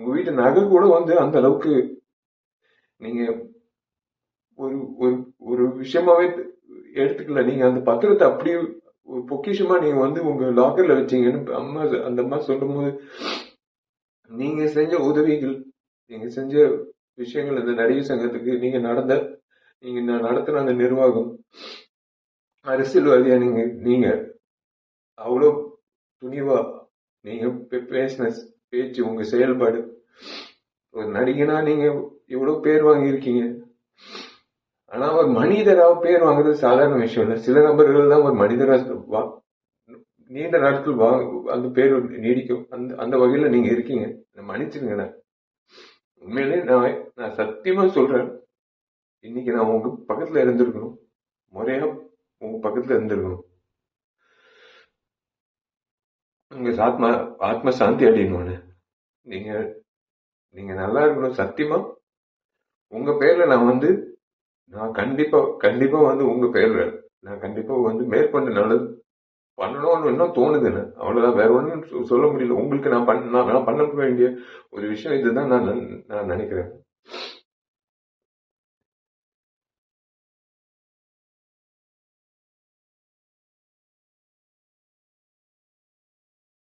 உங்க வீட்டு நகை கூட வந்து அந்த அளவுக்கு நீங்க ஒரு ஒரு ஒரு விஷயமாவே எடுத்துக்கல. நீங்க அந்த பத்திரத்தை அப்படியே ஒரு பொக்கிஷமா நீங்க வந்து உங்க லாக்கர்ல வச்சீங்கன்னு அம்மா அந்த அம்மா சொல்லும்போது நீங்க செஞ்ச உதவிகள் நீங்க செஞ்ச விஷயங்கள் இந்த நடிகர் சங்கத்துக்கு நீங்க நடந்த நீங்க நான் நடத்தின அந்த நிர்வாகம் அரசியல்வாதியா நீங்க நீங்க அவ்வளோ துணிவா நீங்க பேசின பேச்சு உங்க செயல்பாடு. ஒரு நடிகனா நீங்க இவ்வளவு பேர் வாங்கியிருக்கீங்க. ஆனா ஒரு மனிதராக பேர் வாங்குறது சாதாரண விஷயம் இல்லை. சில நபர்கள் தான் ஒரு மனிதரா வா- நீண்ட நாட்கள் வா அந்த பேர் நீடிக்கும். அந்த அந்த வகையில நீங்க இருக்கீங்க. என்னை உண்மையிலே நான் நான் சத்தியமா சொல்றேன். இன்னைக்கு நான் உங்க பக்கத்துல இருந்திருக்கணும். முறையா உங்க பக்கத்துல இருந்திருக்கணும். உங்க ஆத்மா ஆத்ம சாந்தி அடையணும்னு நீங்க நீங்க நல்லா இருக்கணும் சத்தியமா? உங்க பேர்ல நான் வந்து நான் கண்டிப்பா கண்டிப்பா வந்து உங்க பேர்ல நான் கண்டிப்பா வந்து மேற்கொண்டு நல்லது பண்ணணும்னு இன்னும் தோணுதுன்னு அவ்வளவுதான். வேற ஒன்றும் சொல்ல முடியல. உங்களுக்கு நான் பண்ண நான் பண்ண வேண்டிய ஒரு விஷயம் இதுதான் நான் நான் நினைக்கிறேன்.